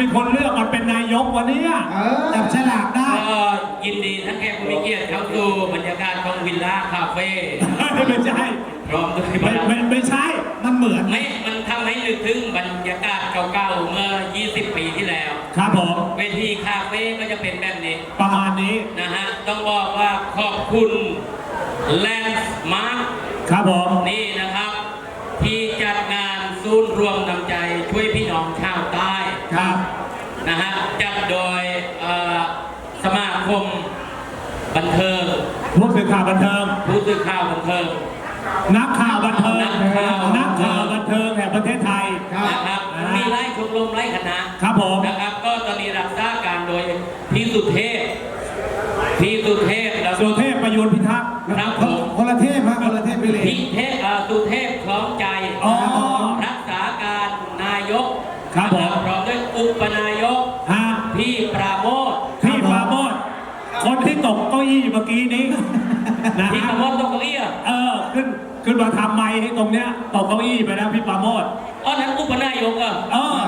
เป็นคนเลือกมันเป็นนายกวันนี้เออ จับฉลากได้ ก็ยินดีท่านแขกผู้มีเกียรติเข้าสู่บรรยากาศของวิลล่าคาเฟ่ไม่ใช่ พร้อมด้วยบรไม่รดาไม่ไม่ใช่ มันเหมือนไม่มันทำให้นึกถึงบรรยากาศเก่าๆ เมื่อ 20 ปีที่แล้ว ครับผม เวทีคาเฟ่ก็จะเป็นแบบนี้ประมาณนี้ นะฮะ ต้องบอกว่าขอบคุณแลนด์มาร์คครับผม นี่นะครับ ที่จัดงานศูนย์รวมน้ำใจช่วยพี่น้องชาวใต้ ครับ นะฮะจัดโดยเอ่อสมาคมบันเทิงผู้สื่อข่าวบันเทิงผู้สื่อข่าวบันเทิงนักข่าวบันเทิงนักข่าวนักข่าวบันเทิงแห่งประเทศไทยครับนะครับอ่ามีมีไล่ชมรมไล่คณะครับผมนะครับก็ตอนนี้รักษาการโดยพี่สุเทพพี่สุเทพแล้วสุก็เทพประยุนพิทักษ์ครับ นะพี่ปฮะราโมทตรงเก้าอี้เหรอเออขึ้นขึ้นมาทำไมให้ตรงเนี้ยตกเก้าอี้ไปแล้วพี่ปราโมดอ๋อนั้นอุปนายกเหรอเออ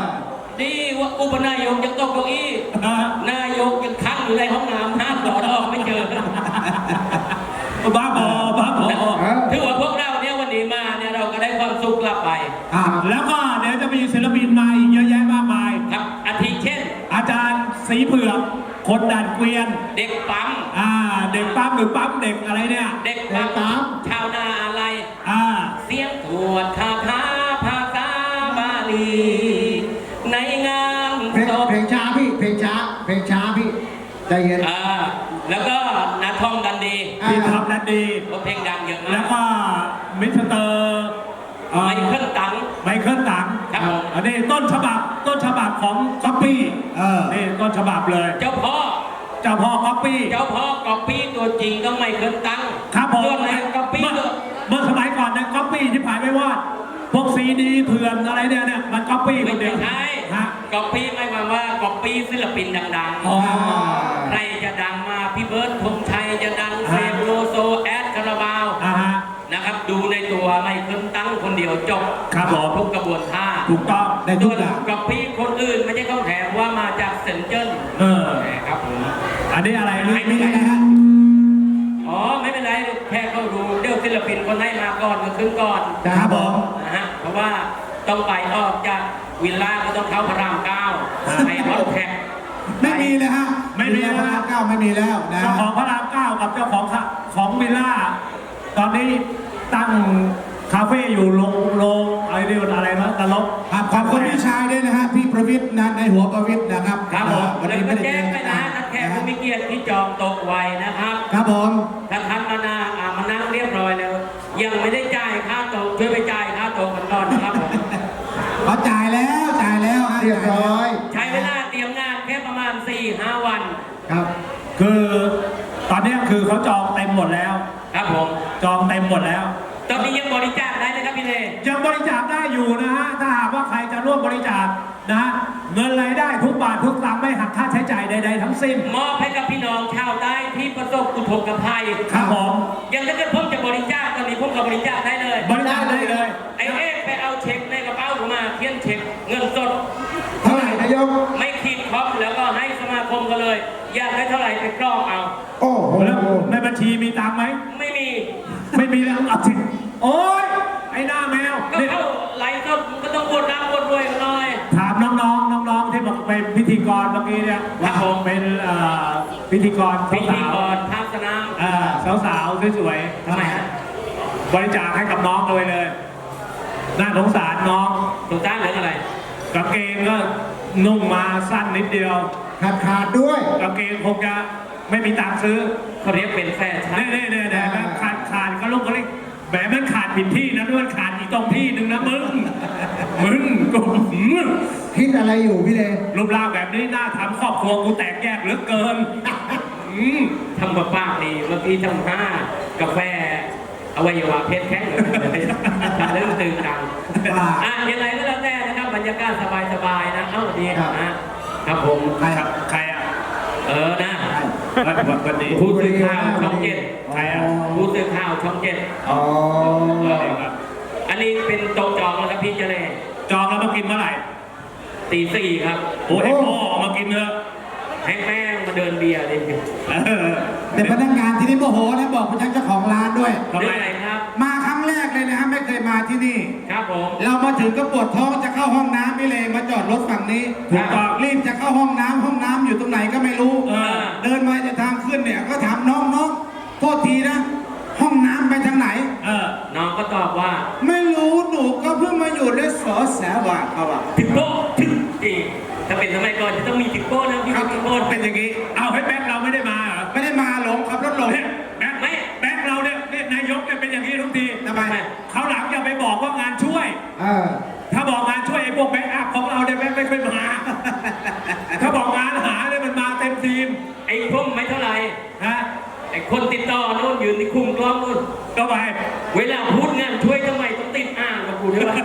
ดีว่าอุปนายกยังตกเก้าอี้เออนายกยังค้างอยู่ในห้องน้ำห้ามหลอดออกไม่เจอบ้าบอบ้าบอเออถือว่าพวกเราเนี่ยวันนี้มาเนี่ยเราก็ได้ความสุขกลับไป อ่าแล้วก็เดี๋ยวจะมีศิลปิน คนดันเกวียน เด็กปั๊ม อ่า เด็กปั๊มหรือปั๊มเด็กอะไรเนี่ย เด็กปั๊มชาวนาอะไร อ่า เสียงตรวจคาถาภาษาบาลี ในงานเพลงศพเพลงช้าพี่ เพลงช้า เพลงช้าพี่ใจเย็น อ่าแล้วก็นาทองดันดีอ่า พี่ท็อปนันดี เพราะเพลงดังเยอะแล้มาวกก็มิสเตอร์ อ่อไมเคิลตัง ไมเคิลตังครับผม อันนี้ต้นฉบับต้นฉบับของก๊อปปี้เออ นี่ต้นฉบับเลยเจ้าพ่อ เจ้าพ่อก๊อปปี้ เจ้าพ่อกอบปี้ตัวจริงต้องไมเคิลตังครับผมส่วนไหนกอบปี้เมื่อตัวเมื่อสมัยก่อนเนี่ยก๊อปปี้ที่ผ่านไม่วอดพวกซีดีเถื่อนอะไรเนี่ยเนี่ยมันก๊อปปี้คไม่นเดียวใช่ฮะ กอบปี้หมายความว่ากอบปี้ศิลปินดังอ๋อ ๆใครจะดังมาพี่เบิร์ดธงชัยจะดังเซอ่าฟโลโซ ดูในตัวไมเคิลตังคนเดียวจบครับผม ทุกกระบวนท่าถูกต้องได้ทุส่กวนอย่างกอบปี้คนอื่นไม่ใช่ต้องแถมว่ามาจากเซนเจิ้นเออครับผม อันนี้อะไรนี่มีอะไรนะฮะอ๋อไม่เป็นไรแค่เขาดูเดี๋ยวศิลปินคนให้มาก่อนก็ขึ้นก่อนครับผม นะฮะเพราะว่าต้องไปออกจากวิลล่าก็ต้องเข้าพระรามเก้าไปฮอตแท็กไม่มีเลยฮะไม่มีแล้แล้ววเก้าไม่มีแล้วนะเจ้าของพระรามเก้ากับเจ้าของค่ะของวิลล่า ตอนนี้ ตั้งคาเฟ่อยู่โรงโรงอะไรเรียกว่าอะไรนะตลก ครับขอบคุณพี่ชายด้วยนะฮะพี่ประวิทย์นะในหัวประวิทย์นะครับครับผมวันแล้วนี้ก็ไม่ได้แจ้เจงอไปกันนะนักแขกผู้มีเกียรติที่จองโต๊ะไว้นะครับ ครับผมถ้าท่านมานาอ่ามานั่งเรียบร้อยแล้ว ยังไม่ได้จ่ายค่าโต๊ะช่วยไปจ่ายค่าโต๊ะกันก่อนนะครับผมเขาจ่ายแล้วจ่ายแล้วฮะเรียบร้อย ใช้เวลาเตรียมงานแค่ประมาณ4-5วัน ครับ คือตอนเนี้ยคือเขาจองเต็มหมดแล้ว ครับผมจองเต็มหมดแล้ว ตอนนี้ยังบริจาคได้นะครับพี่เลยังบริจาคได้อยู่นะฮะ ถ้าหากว่าใครจะร่วมบริจาคนะฮะเงินรายได้ทุกบาททุกสตางค์ไม่หักค่าใช้จ่ายใดๆทั้งสิ้น มอบให้กับพี่น้องชาวใต้ที่ประสบอุทกภัยครับผม ยังถ้าเกิดผมจะบริจาคตอนนี้ผมก็บริจาคได้เลยบริจาคได้เลย ไอ้เอ๊ะไปเอาเช็คในกระเป๋าผมมาเขียนเช็คเงินสด เท่าไหร่นายก ไม่คิดคอมแล้วก็ให้สมาคมกันเลย อยากได้เท่าไหร่ไปกรอกเอา โอ้โหแล้วในบัญชีมีตังค์ไหม ไม่มี ไม่มีแล้วเอาสิ โอ๊ยไอ้หน้าแมวก็นี่เข้าไลฟ์สดก็ต้องบวดน้ำบวดรวยกันหน่อย ถามน้องๆน้องๆที่บอกเป็นพิธีกรเมื่อกี้เนี่ยครับผมเป็นเอ่อพิธีกรพิธีสาวกรภาคสนาม ๆเอ่อสาวๆสวยๆทำไมฮะ บริจาคให้กับน้องเลยเลย น่าสงสารน้องถูกจ้างหรืออะไร กางเกงก็นุ่งมาสั้นนิดเดียวขาดขาดด้วย กางเกงคงจะไม่มีตังค์ซื้อ เขาเรียกเป็นแฟชั่น เน่เน่เน่เน่แบบขาดขาดก็ลูกเขาเรียกแหมมันขาด ผิดที่นะด้วยมันขาดอีกตรงที่หนึ่งนะมึง มึงกูหืมคิดอะไรอยู่พี่เลรูปร่างแบบนี้น่าทำครอบครัวกูแตกแยกเหลือเกินอืมทำมาปากดีเมื่อกี้ทำห้ากาแฟอวัยวะเพศแข็งเลยทำเรื่องตื่นตังว่าอะยังไงก็แล้วแต่นะครับบรรยากาศสบายๆนะ เอ้าดีครับนะ ครับผม ใครครับใคร อะเออนะวันวันนี้ผู้สื่อข่าวช่องเจ็ดใครอะผู้สื่อข่าวช่องเจ็ดอ๋อเออครับอันนี้เป็นโต๊ะจองแล้วครับพี่เจเลจองแล้วมากินเมื่อไหร่ตีสี่ครับโอ้ให้พ่อออกมากินเถอะให้แม่งมาเดินเบียร์เลยเออแต่พนักงานที่นี่โมโหนะบอกไปยังเจ้าของร้านด้วยทำไมเรื่องอะไรครับ มาครั้งแรกเลยนะฮะไม่เคยมาที่นี่ ครับผม เรามาถึงก็ปวดท้องจะเข้าห้องน้ำพี่เลยมาจอดรถฝั่งนี้ถูกต้องรีบจะเข้าห้องน้ำห้อง เขาอะถึงโป๊ะถึงจริงถ้าเป็นสมัยก่อนจะต้องมีถึงโป๊ะนะพี่ถึงโป๊ะเป็นอย่างนี้ เอาให้แบ็คเราไม่ได้มาเหรอไม่ได้มาหลงขับรถหลงเนี่ยแบ็คไม่แบ็คเราเนี่ยเนี่ยนายกเนี่ยเป็นอย่างนี้ทุกทีทำไมเขาวหลังอย่าไปบอกว่างานช่วยเออถ้าบอกงานช่วยไอ้พวกแบ็คอัพของเราเนี่ยแบ็คไม่ค่อยมา ถ้าบอกงานหาเนี่ยมันมาเต็มทีมไอ้พุ่มไม่เท่าไหร่ฮะไอ้คนติดต่อโน่นยืนที่คุมกล้องนู่นก็ไปเวลาพูดงานช่วยทำไมต้องติดอ่างกับกูด้วยวะ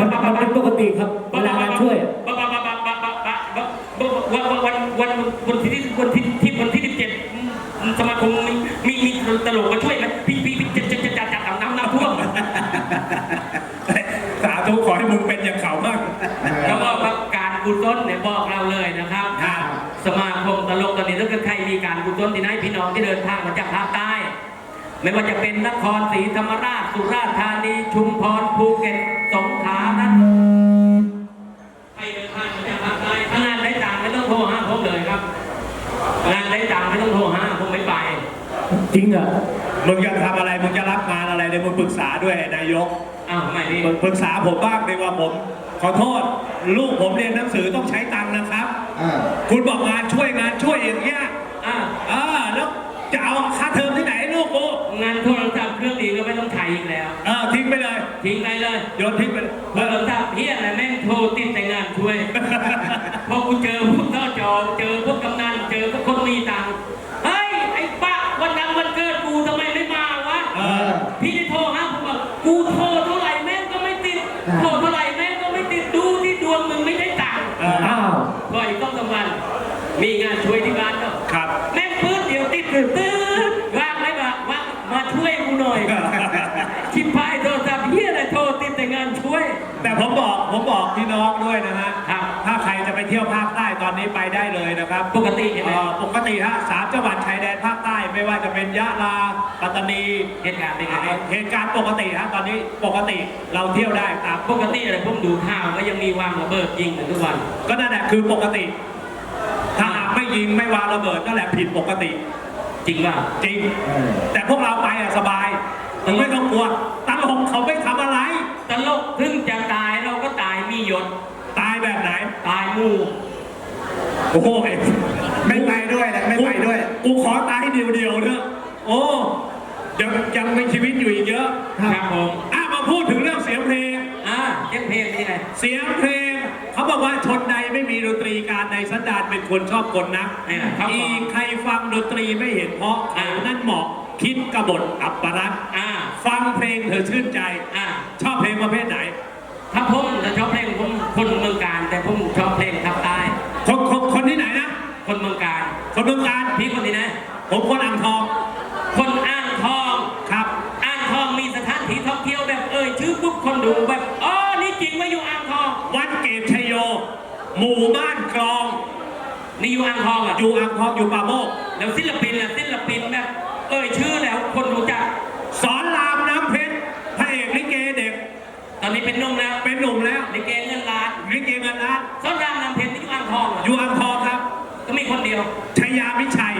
มันมันเป็นปกติครับเวลางานช่วยอะวันวันวันวันที่วันที่ที่วันที่สิบเจ็ดสมาคมมีมีมีตลกมาช่วยไหมพี่พี่พี่จะจะจะจัดจัดน้ำน้ำท่วมสาธุขอให้มึงเป็นอย่างเขาบ้างแล้วก็ครับการกุศลเนี่ยบอกเราเลยนะครับครับ สมาคมตลกตอนนี้ถ้าเกิดใครมีการกุศลที่ไหนพี่น้องที่เดินทางมาจากภาคใต้ ไม่ว่าจะเป็นนครศรีธรรมราชสุราษฎร์ธานีชุมพรภูเก็ตสง งานได้ตังค์ไม่ต้องโทรหาผมไม่ไป จริงอะมึงจะทำอะไรมึงจะรับงานอะไรเนี่ยมึงปรึกษาด้วยนายกอ้าวไม่นี่มึงปรึกษาผมบ้างดีกว่าผม ขอโทษ ลูกผมเรียนหนังสือต้องใช้ตังค์นะครับเออคุณบอกงานช่วยงานช่วยอย่างเงี้ยอ่าเออแล้วจะเอาค่าเทอมที่ไหนให้ลูกกูงานโทรศัพท์เครื่องดีก็ไม่ต้องใช้อีกแล้ว เออทิ้งไปเลยทิ้งไปเลยโยนทิ้งไปเลยโทรศัพท์เฮียอะไรแม่งโทรติดแต่งานช่วย พอกูเจอพวกท่อจอเจอพวกกำนันเจอพวก คนมีตังค์เฮ้ยไอ้ป้าวันนั้นวันเกิดกูทำไมไม่มาวะเออ พี่ได้โทรหาผมบอกกูโทรเท่าไหร่แม่งก็ไม่ติดโทรเท่าไหร่แม่งก็ไม่ติดดูที่ดวงมึงไม่ได้ตังค์เอออ้าวพออีกต้องสามวันมีงานช่วยที่บ้านก็ครับ แม่งพื้นเดียวติดตื่นตื่นว่างไหมวะว่างมาช่วยกูหน่อย ชิบพายโทรศัพท์เฮียอะไรโทรติดแต่งานช่วย แต่ผมบอกผมบอกพี่น้องด้วยนะฮะครับถ้าใครจะ ไปเที่ยวภาคใต้ตอนนี้ไปได้เลยนะครับปกติใช่ไหม เอ่อปกติฮะสามจังหวัดชายแดนภาคใต้ไม่ว่าจะเป็นยะลาปัตตานีเหตุการณ์เป็นไงเหตุการณ์ปกติฮะตอนนี้ปกติเราเที่ยวได้ตามปกติอะไรผมดูข่าวก็ยังมีวางระเบิดยิงกันทุกวัน ก็นั่นแหละคือปกติ ถ้าหากไม่ยิงไม่วางระเบิดนั่นแหละผิดปกติ จริงป่ะ จริง แต่พวกเราไปอะสบายไม่ต้องกลัวตลกเขาไม่ทำอะไร ตลกถึงจะตายเราก็ตายมีหยศ ตายแบบไหน ตายหมู่ โอ้โหไม่ไปด้วยนะไม่ไปด้วย กูขอตายเดียวเดียวๆเถอะโอ้ยังยังมีชีวิตอยู่อีกเยอะครับผมอะมาพูดถึงเรื่องเสียงเพลง อ่าเสียงเพลงเป็นยังไงเสียงเพลง เขาบอกว่าชนใดไม่มีดนตรีการในสันดานเป็นคนชอบกลนักเนี่ยครับผมอีกใครฟังดนตรีไม่เห็นเพราะอ่านั่นเหมาะคิดกบฏอัปปรักษ์อ่าฟังเพลงเธอชื่นใจอ่าชอบเพลงประเภทไหน ถ้าผมจะชอบเพลงผมคนเมืองกา ผมคนอ่างทอง คนอ่างทองครับ อ่างทองมีสถานที่ท่องเที่ยวแบบเอ่ยชื่อปุ๊บคนดูแบบอ๋อนี่จริงว่าอยู่อ่างทอง วัดเกตชัยโย หมู่บ้านกลอง นี่อยู่อ่างทองอะอยู่อ่างทองอยู่ป่าโมกแล้วศิลปินล่ะศิลปินแบบเอ่ยชื่อแล้วคนรู้จัก สอนรามน้ำเพชรพระเอกลิเกเด็ก ตอนนี้เป็นหนุ่มแล้วเป็นหนุ่มแล้วลิเกเงินล้านลิเกเงินล้านซ้อนรามนำเพชรที่อยู่อ่างทองเหรออยู่อ่างทองครับ ก็มีคนเดียวชัยยามิชัย